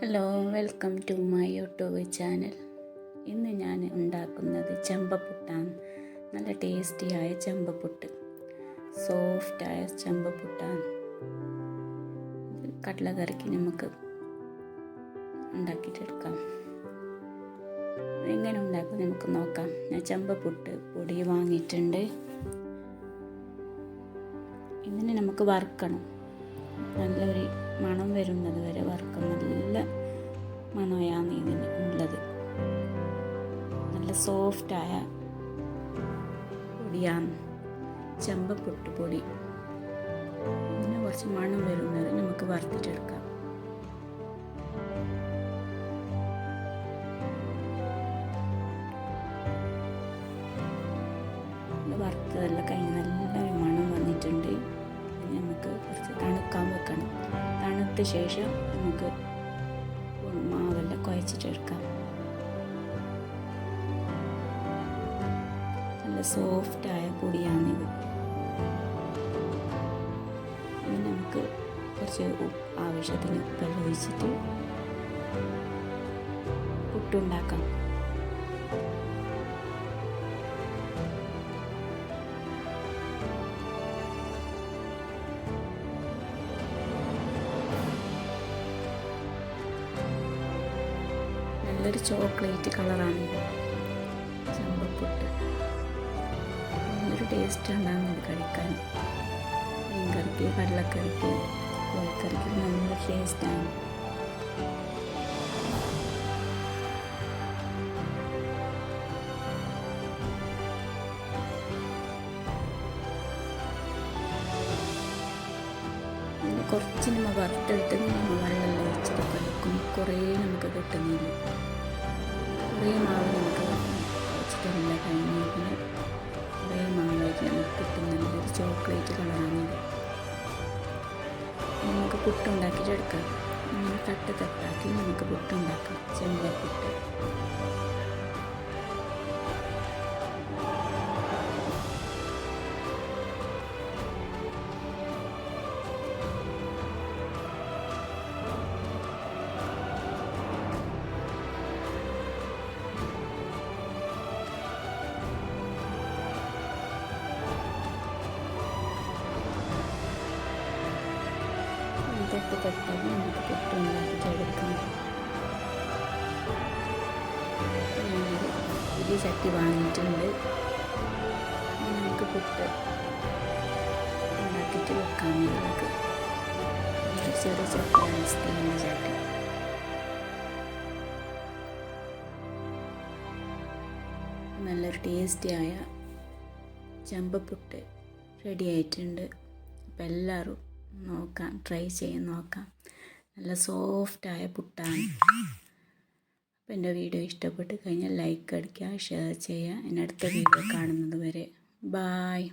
Hello welcome to my YouTube channel ഇന്ന് ഞാൻ ഉണ്ടാക്കുന്നത് ചെമ്പപ്പുട്ടാണ്. നല്ല ടേസ്റ്റിയായ ചെമ്പപ്പുട്ട്. സോഫ്റ്റായ ചെമ്പപ്പുട്ടാണ്. കടല കടലക്കറിക്ക് നമുക്ക് ഉണ്ടാക്കിയിട്ടെടുക്കാം എങ്ങനെ ഉണ്ടാക്കും നമുക്ക് നോക്കാം. ഞാൻ ചെമ്പപ്പുട്ട് പൊടി വാങ്ങിയിട്ടുണ്ട്. ഇതിനെ നമുക്ക് വറുക്കണം. നല്ലൊരു മണം വരുന്നത് വരെ വറുക്കും നല്ല മണമാണ് ഇതിന് ഉള്ളത്. നല്ല സോഫ്റ്റായ പൊടിയാണ്. ചെമ്പപ്പൊട്ട് പൊടി. ഇതിന് കുറച്ച് മണം വരുന്നത് നമുക്ക് വറുത്തിട്ടെടുക്കാം. വറുത്തതെല്ലാം കഴിഞ്ഞ് നല്ലൊരു മണം വന്നിട്ടുണ്ട്. നമുക്ക് കുറച്ച് തണുക്കാൻ വെക്കണം. തണുത്ത ശേഷം നമുക്ക് മാവെല്ലാം കുഴച്ചിട്ടെടുക്കാം നല്ല സോഫ്റ്റായ പൊടിയാണിത് ഇനി നമുക്ക് കുറച്ച് ആവശ്യത്തിന് ഉപ്പെല്ലാം ഒഴിച്ചിട്ട് പുട്ടുണ്ടാക്കാം. നല്ലൊരു ചോക്ലേറ്റ് കളറാണ് ചമ്പപ്പുട്ട്. നല്ലൊരു ടേസ്റ്റാണ് ഇത് കഴിക്കാൻ മീൻകറിക്ക് കടലക്കറിക്ക് കോഴിക്കറിക്ക് നല്ലൊരു ടേസ്റ്റാണ് കുറച്ച് നമ്മൾ വറുത്തെടുത്ത് നമ്മൾ വെള്ളം ഒഴിച്ചിട്ട് കഴിക്കും കുറേ നമുക്ക് കിട്ടുന്നില്ല. കുറേ മാവ് നമുക്ക് വെച്ചിട്ടുള്ള കഴിഞ്ഞിരിക്കുന്നത് കുറേ മാവായിട്ട് നമുക്ക് കിട്ടുന്നുണ്ട്. ഒരു ചോക്ലേറ്റ് കളറാണിത് നമുക്ക് പുട്ടുണ്ടാക്കിയിട്ട് എടുക്കാം. ഇങ്ങനെ തട്ട് തട്ടാക്കി നമുക്ക് പുട്ടുണ്ടാക്കാം. ചെമ്പപ്പുട്ട് തൊട്ട് തൊട്ടാക്കി നമുക്ക് പുട്ടുണ്ടാക്കിയിട്ട് ഉണ്ടാക്കിച്ചെടുക്കാം ഞാനൊരു പുതിയ ചട്ടി വാങ്ങിയിട്ടുണ്ട്. നമുക്ക് പുട്ട് ഉണ്ടാക്കിയിട്ട് വെക്കാം നമുക്ക് ചെറിയ ചട്ടിയാണ് സ്റ്റീലിന്റെ ചട്ടി. നല്ലൊരു ടേസ്റ്റിയായ ചെമ്പപ്പുട്ട് റെഡി ആയിട്ടുണ്ട്. അപ്പം എല്ലാവരും നോക്കാം ട്രൈ ചെയ്യാൻ നോക്കാം. നല്ല സോഫ്റ്റായ പുട്ടാണ്. അപ്പോൾ എന്റെ വീഡിയോ ഇഷ്ടപ്പെട്ട് കഴിഞ്ഞാൽ ലൈക്ക് അടിക്കുക ഷെയർ ചെയ്യുക. ഇനി അടുത്ത വീഡിയോ കാണുന്നത് വരെ. ബായ്